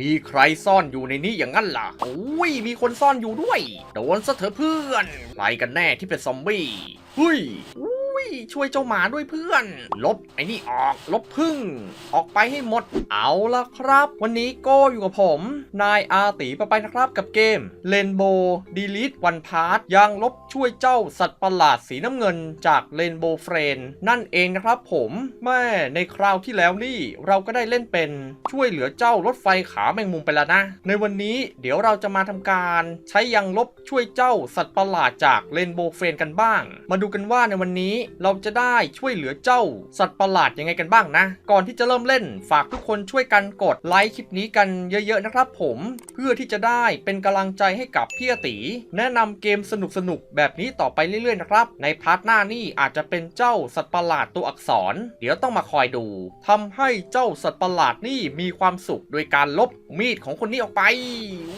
มีใครซ่อนอยู่ในนี้อย่างนั้นล่ะโอ้ย มีคนซ่อนอยู่ด้วย โดนซะเถอะเพื่อน ใครกันแน่ที่เป็นซอมบี้เฮ้ยอุ้ย ช่วยเจ้าหมาด้วยเพื่อน ลบไอ้นี่ออก ลบพึ่ง ออกไปให้หมด เอาละครับ วันนี้โก้อยู่กับผม นายอาตีไปไปนะครับกับเกม Rainbow Delete One Part ยังลบช่วยเจ้าสัตว์ประหลาดสีน้ำเงินจาก Rainbow Friend นั่นเองนะครับผมแม่ในคราวที่แล้วนี่เราก็ได้เล่นเป็นช่วยเหลือเจ้ารถไฟขาแมงมุมไปแล้วนะ ในวันนี้เดี๋ยวเราจะมาทำการใช้ยังลบช่วยเจ้าสัตว์ประหลาดจาก Rainbow Friend กันบ้าง มาดูกันว่าในวันนี้เราจะได้ช่วยเหลือเจ้าสัตว์ประหลาดยังไงกันบ้างนะ ก่อนที่จะเริ่มเล่นฝากทุกคนช่วยกันกดไลค์คลิปนี้กันเยอะๆนะครับผมเพื่อที่จะได้เป็นกำลังใจให้กับพี่อตี แนะนำเกมสนุกๆแบบนี้ต่อไปเรื่อยๆนะครับ ในพาร์ทหน้านี่อาจจะเป็นเจ้าสัตว์ประหลาดตัวอักษร เดี๋ยวต้องมาคอยดูทำให้เจ้าสัตว์ประหลาดนี่มีความสุขโดยการลบมีดของคนนี้ออกไปว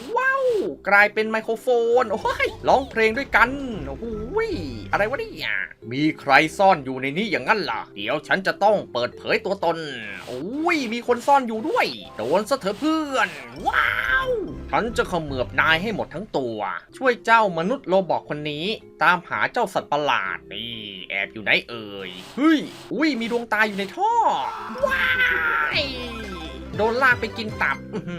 กลายเป็นไมโครโฟน โอ้ยร้องเพลงด้วยกัน โอ้โหยอะไรวะเนี่ย มีใครซ่อนอยู่ในนี้อย่างนั้นล่ะ เดี๋ยวฉันจะต้องเปิดเผยตัวตน โอ้ย มีคนซ่อนอยู่ด้วย โดนซะเถอะเพื่อน ว้าว ฉันจะขมือบนายให้หมดทั้งตัว ช่วยเจ้ามนุษย์โลบอกคนนี้ ตามหาเจ้าสัตว์ประหลาดนี่แอบอยู่ไหนเอ่ย เฮ้ย อุ้ย มีดวงตาอยู่ในท่อ ว้าย โดนลากไปกินตับ อื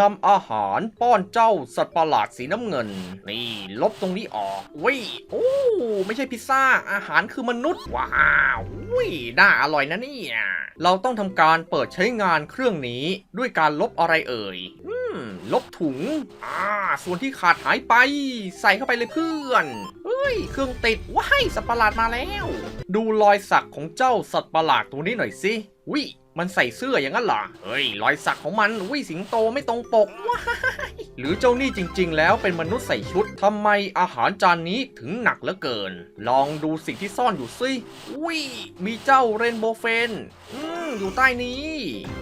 นำอาหารป้อนเจ้าสัตว์ประหลาดสีน้ำเงิน นี่ลบตรงนี้ออกวิโอ้ไม่ใช่พิซซ่า อาหารคือมนุษย์ ว้าววิน่าอร่อยนะเนี่ย เราต้องทำการเปิดใช้งานเครื่องนี้ด้วยการลบอะไรเอ่ย ลบถุง อ่า ส่วนที่ขาดหายไป ใส่เข้าไปเลยเพื่อน เฮ้ย เครื่องติด ว้าย สัตว์ประหลาดมาแล้ว ดูรอยสักของเจ้าสัตว์ประหลาดตัวนี้หน่อยสิวิมันใส่เสื้ออย่างนั้นเหรอ เฮ้ย รอยสักของมันวิสิงโตไม่ตรงปกว้าย หรือเจ้านี่จริง ๆ แล้วเป็นมนุษย์ใส่ชุดทำไมอาหารจานนี้ถึงหนักเหลือเกิน ลองดูสิ่งที่ซ่อนอยู่สิวิมีเจ้าเรนโบว์เฟนอืมอยู่ใต้นี้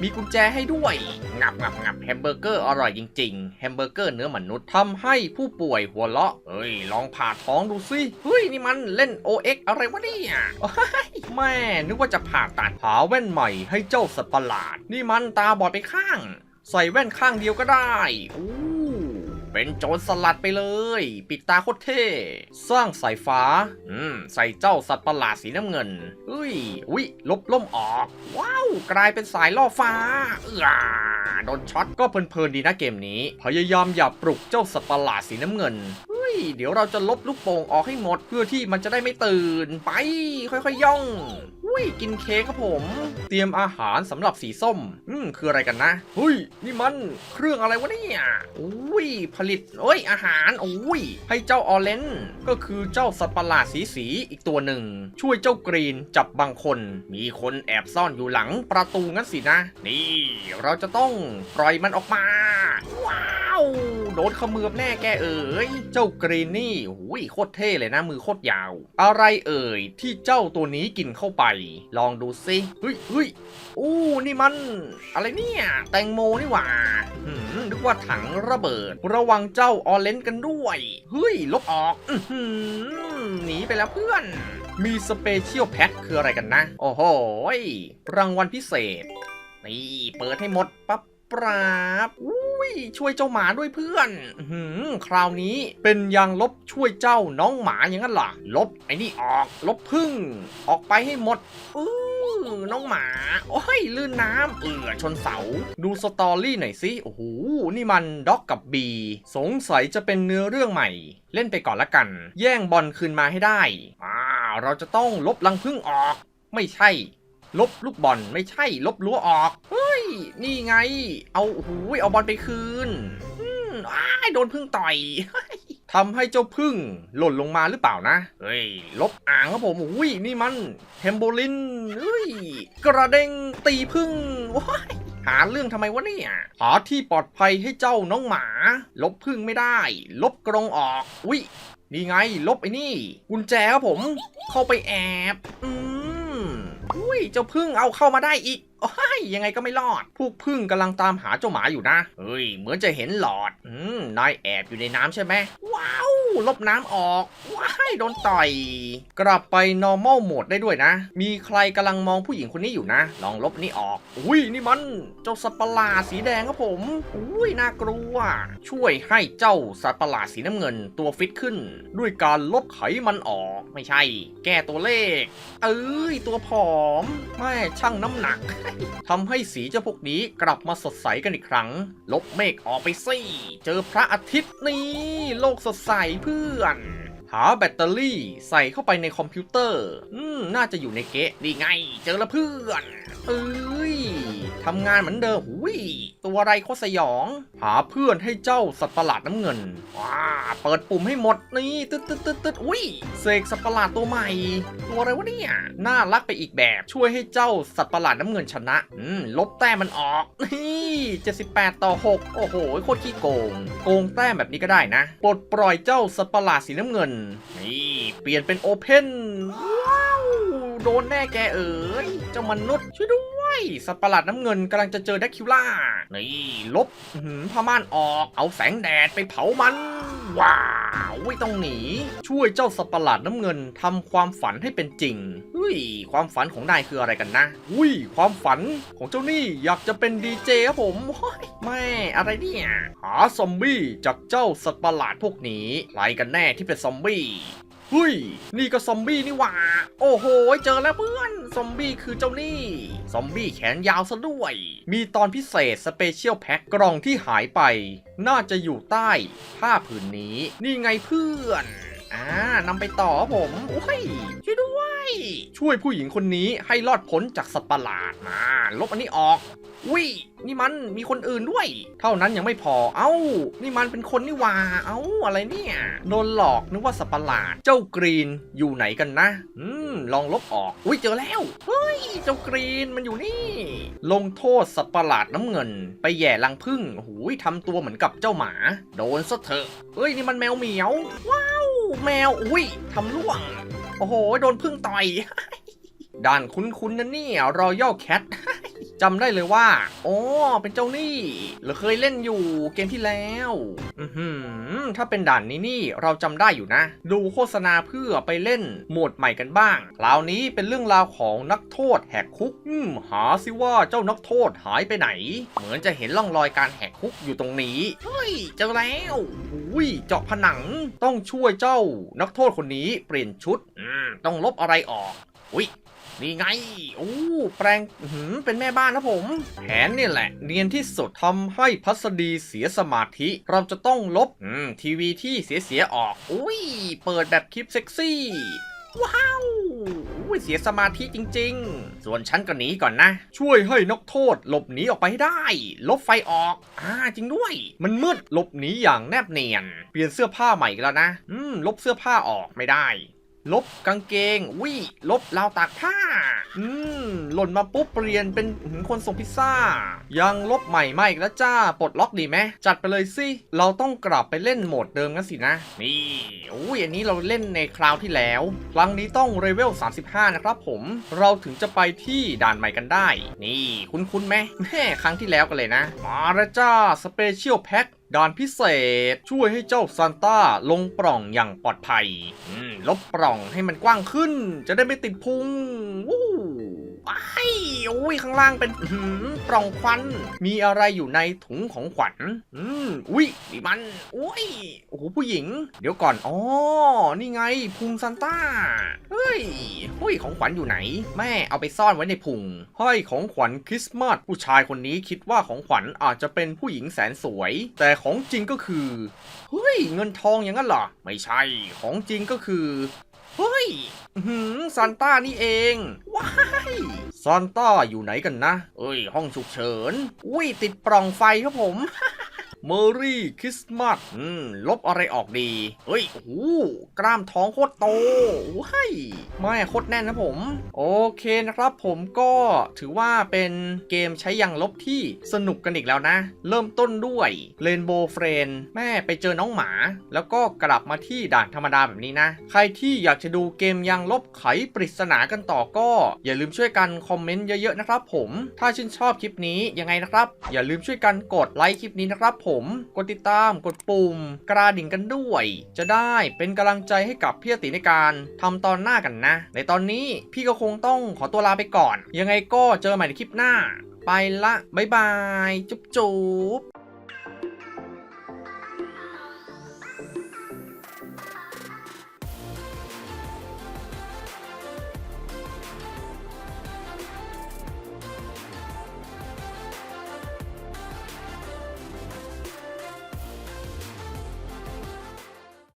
มีกุญแจให้ด้วย งับงับงับแฮมเบอร์เกอร์อร่อยจริง ๆ แฮมเบอร์เกอร์เนื้อมนุษย์ทำให้ผู้ป่วยหัวเราะเฮ้ย ลองผ่าท้องดูสิเฮ้ย นี่มันเล่น OX อะไรวะเนี่โอ้ยแม่นึกว่าจะผ่าตัดหาแว่นใหม่ให้เจ้าสัตว์ประหลาด นี่มันตาบอดไปข้าง ใส่แว่นข้างเดียวก็ได้อู้ เป็นโจรสลัดไปเลย ปิดตาโคตรเท่ สร้างสายฟ้า อืม ใส่เจ้าสัตว์ประหลาดสีน้ำเงินเฮ้ยอุ้ยลบล่มออก ว้าว กลายเป็นสายล่อฟ้าเอื้อโดนช็อตก็เพลินๆดีนะเกมนี้ พยายามอย่าปลุกเจ้าสัตว์ประหลาดสีน้ำเงินเฮ้ยเดี๋ยวเราจะลบลูกโป่งออกให้หมดเพื่อที่มันจะได้ไม่ตื่นไป ค่อยๆย่อง ยกินเค้กครับผม เตรียมอาหารสำหรับสีส้ม อืมคืออะไรกันนะเฮ้ยนี่มันเครื่องอะไรวะเนี่ยอุ้ยผลิตเอ้ยอาหารอุ้ยให้เจ้าออเรนจ์ก็คือเจ้าสัตว์ประหลาดสีสีอีกตัวหนึ่ง ช่วยเจ้ากรีนจับบางคน มีคนแอบซ่อนอยู่หลังประตูงั้นสินะ นี่ เราจะต้องปล่อยมันออกมา ว้าว โดนขมือบแน่แกเอ๋ยเจ้ากรีนนี่หุยโคตรเท่เลยนะมือโคตรยาว อะไรเอ่ยที่เจ้าตัวนี้กินเข้าไป ลองดูสิเฮ้ยเฮ้ยอู้นี่มัน อะไรเนี่ยแตงโมนี่หว่าหืมนึกว่าถังระเบิด ระวังเจ้าออเลนกันด้วยเฮ้ยลบออกอืหนีไปแล้วเพื่อนมีสเปเชียลแพ็คคืออะไรกันนะ โอ้โหรางวัลพิเศษ นี่ เปิดให้หมดปั๊บ ปราบอุ้ยช่วยเจ้าหมาด้วยเพื่อนหือคราวนี้เป็นยางลบช่วยเจ้าน้องหมาอย่างนั้นล่ะลบไอ้นี่ออก ลบพึ่ง ออกไปให้หมดอื้อน้องหมา โอ้ยลื่นน้ำเอือชนเสา ดูสตอรี่หน่อยสิโอ้โหนี่มันด็อกกับบีสงสัยจะเป็นเนื้อเรื่องใหม่ เล่นไปก่อนละกัน แย่งบอลคืนมาให้ได้อ่าเราจะต้องลบลังพึ่งออก ไม่ใช่ ลบลูกบอลไม่ใช่ ลบรั้วออกเฮ นี่ไง เอาโอ้โหเอาบอลไปคืนอืมอ้ายโดนพึ่งต่อยทำให้เจ้าพึ่งหล่นลงมาหรือเปล่านะ เฮ้ย ลบอ่างครับผมอุ้ย นี่มันเทมโบลินเฮ้ย กระเด้งตีพึ่งว้ายหาเรื่องทำไมวะเนี่ย หาที่ปลอดภัยให้เจ้าน้องหมา ลบพึ่งไม่ได้ ลบกรงออก อุ้ย นี่ไง ลบไอ้นี่ กุญแจครับผม เข้าไปแอบ อืมอุ้ย เจ้าพึ่งเอาเข้ามาได้อีกโอ้ยยังไงก็ไม่รอด พวกพึ่งกำลังตามหาเจ้าหมาอยู่นะ เฮ้ย เหมือนจะเห็นหลอด อืม นายแอบอยู่ในน้ำใช่ไหม ว้าว ลบน้ำออก ว้าย โดนต่อย กลับไป normal mode ได้ด้วยนะ มีใครกำลังมองผู้หญิงคนนี้อยู่นะ ลองลบนี่ออก อุ้ย นี่มัน เจ้าสัตว์ประหลาดสีแดงครับผม อุ้ย น่ากลัว ช่วยให้เจ้าสัตว์ประหลาดสีน้ำเงินตัวฟิตขึ้น ด้วยการลบไขมันออก ไม่ใช่ แก้ตัวเลข เอ้ย ตัวผอม แม่ช่างน้ำหนักทำให้สีเจ้าพวกนี้กลับมาสดใสกันอีกครั้ง ลบเมฆออกไปสิเจอพระอาทิตย์นี่โลกสดใสเพื่อน หาแบตเตอรี่ใส่เข้าไปในคอมพิวเตอร์ อืม น่าจะอยู่ในเกะดีไง เจอแล้วเพื่อน เอ้ย ทำงานเหมือนเดิมหุยตัวอะไรโคตรสยอง หาเพื่อนให้เจ้าสัตว์ประหลาดน้ำเงินว้าเปิดปุ่มให้หมดนี่ตึ๊ดตึ๊ดตึ๊ดตึ๊ดอุ้ยเสกสัตว์ประหลาดตัวใหม่ ตัวอะไรวะเนี่ยน่ารักไปอีกแบบช่วยให้เจ้าสัตว์ประหลาดน้ำเงินชนะอืมลบแต้มมันออกนี่78 ต่อ 6 โอ้โหโคตรขี้โกง โกงแต้มแบบนี้ก็ได้นะปลดปล่อยเจ้าสัตว์ประหลาดสีน้ำเงินนี่เปลี่ยนเป็นโอเพนว้าวโดนแน่แกเอ๋ยเจ้ามนุษย์ช่วยด้วย สัตว์ประหลาดน้ำเงินกำลังจะเจอแดกคิวล่า นี่ลบหือผ้าม่านออก เอาแสงแดดไปเผามัน ว้าวไม่ต้องหนี ช่วยเจ้าสัตว์ประหลาดน้ำเงินทำความฝันให้เป็นจริงเฮ้ยความฝันของนายคืออะไรกันนะอุ้ยความฝันของเจ้านี่อยากจะเป็นดีเจครับผมเฮ้ยแม่อะไรเนี่ย หาซอมบี้จากเจ้าสัตว์ประหลาดพวกนี้ใครกันแน่ที่เป็นซอมบี้ เฮ้ย นี่ก็ซอมบี้นี่หว่า โอ้โห เจอแล้วเพื่อน ซอมบี้คือเจ้านี่ ซอมบี้แขนยาวซะด้วย มีตอนพิเศษสเปเชียลแพ็คกล่องที่หายไป น่าจะอยู่ใต้ผ้าผืนนี้ นี่ไงเพื่อน อ่านำไปต่อผม โอ้ยช่วยด้วย ช่วยผู้หญิงคนนี้ให้รอดพ้นจากสัตว์ประหลาดมาลบอันนี้ออกอุ้ยนี่มันมีคนอื่นด้วย เท่านั้นยังไม่พอ เอ้า นี่มันเป็นคนนี่ว่า เอ้า อะไรเนี่ย โดนหลอกนึกว่าสัตว์ประหลาด เจ้ากรีนอยู่ไหนกันนะ อืม ลองลบออก อุ้ยเจอแล้ว เฮ้ย เจ้ากรีนมันอยู่นี่ ลงโทษสัตว์ประหลาดน้ำเงิน ไปแย่รังผึ้งหูยทำตัวเหมือนกับเจ้าหมา โดนซะเถอะเฮ้ย นี่มันแมวเหมียว ว้าว แมว อุ้ยทำล่วง โอ้โห โดนพึ่งต่อย ด้านคุ้นๆนะเนี่ยรอยัลแคท จำได้เลยว่าอ๋อเป็นเจ้านี่เราเคยเล่นอยู่เกมที่แล้ว อือหือถ้าเป็นด่านนี้นี่เราจำได้อยู่นะ ดูโฆษณาเพื่อไปเล่นโหมดใหม่กันบ้างคราวนี้เป็นเรื่องราวของนักโทษแหกคุกอืมหาสิว่าเจ้านักโทษหายไปไหน เหมือนจะเห็นร่องรอยการแหกคุกอยู่ตรงนี้เฮ้ยเจอแล้วอุ้ยเจาะผนังต้องช่วยเจ้านักโทษคนนี้เปลี่ยนชุดอืมต้องลบอะไรออกอุ้ย นี่ไงโอ้แปลงหือเป็นแม่บ้านนะผม แผนนี่แหละ เนียนที่สุดทำให้พัสดีเสียสมาธิ เราจะต้องลบอืมทีวีที่เสียเสียออก อุ้ย เปิดแบบคลิปเซ็กซี่ ว้าวอุ้ยเสียสมาธิจริง ๆ ส่วนฉันก็หนีก่อนนะ ช่วยให้นกโทษ หลบหนีออกไปให้ได้ ลบไฟออก อ่าจริงด้วย มันมืดหลบหนีอย่างแนบเนียน เปลี่ยนเสื้อผ้าใหม่แล้วนะ อืม ลบเสื้อผ้าออกไม่ได้ ลบกางเกงวิลบราวตากผ้า อืม หล่นมาปุ๊บเปลี่ยนเป็นหคนส่งพิซซ่า ยังลบใหม่มาอีกแล้วจ้า ปลดล็อกดีไหมจัดไปเลยสิ เราต้องกลับไปเล่นโหมดเดิมกันสินะ นี่อุ้ยอันนี้เราเล่นในคราวที่แล้ว ครั้งนี้ต้องเลเวล 35 นะครับผม เราถึงจะไปที่ด่านใหม่กันได้ นี่คุ้นๆไหมแม่ครั้งที่แล้วกันเลยนะ มาแล้วจ้าสเปเชียลแพ็ค ด่านพิเศษช่วยให้เจ้าซานต้าลงปล่องอย่างปลอดภัยลบปล่องให้มันกว้างขึ้น จะได้ไม่ติดพุงวู้ ไอ้อุ้ยข้างล่างเป็นอื้อหือปล่องควัน มีอะไรอยู่ในถุงของขวัญ อืมอุ้ยนี่มัน อุ้ย โอ้โหผู้หญิง เดี๋ยวก่อน อ๋อ นี่ไงพุงซานต้า เฮ้ยห้ยของขวัญอยู่ไหน แม่เอาไปซ่อนไว้ในพุงห้อยของขวัญคริสต์มาสผู้ชายคนนี้คิดว่าของขวัญอาจจะเป็นผู้หญิงแสนสวย แต่ของจริงก็คือ เฮ้ย เงินทองอย่างนั้นเหรอ ไม่ใช่ ของจริงก็คือ เฮ้ยอื้อหืมซานต้านี่เอง ว้ายซานต้าอยู่ไหนกันนะ เอ้ย ห้องฉุกเฉิน อุ้ยติดปล่องไฟครับผม เมอรี่คริสต์มาสลบอะไรออกดี เฮ้ย โอ้โหกล้ามท้องโคตรโตว้ายไม่โคตรแน่นนะผม โอเคนะครับผมก็ถือว่าเป็นเกมใช้ยางลบที่สนุกกันอีกแล้วนะ เริ่มต้นด้วยเรนโบว์เฟรนแม่ไปเจอน้องหมา แล้วก็กลับมาที่ด่านธรรมดาแบบนี้นะ ใครที่อยากจะดูเกมยางลบไขปริศนากันต่อก็ อย่าลืมช่วยกันคอมเมนต์เยอะๆนะครับผม ถ้าชื่นชอบคลิปนี้ยังไงนะครับ อย่าลืมช่วยกันกดไลค์คลิปนี้นะครับผมกดติดตามกดปุ่ม กระดิ่งกันด้วย จะได้เป็นกำลังใจให้กับพี่อติในการทำตอนหน้ากันนะ ในตอนนี้พี่ก็คงต้องขอตัวลาไปก่อน ยังไงก็เจอใหม่ในคลิปหน้า ไปละบ๊ายบาย จุ๊บจุ๊บ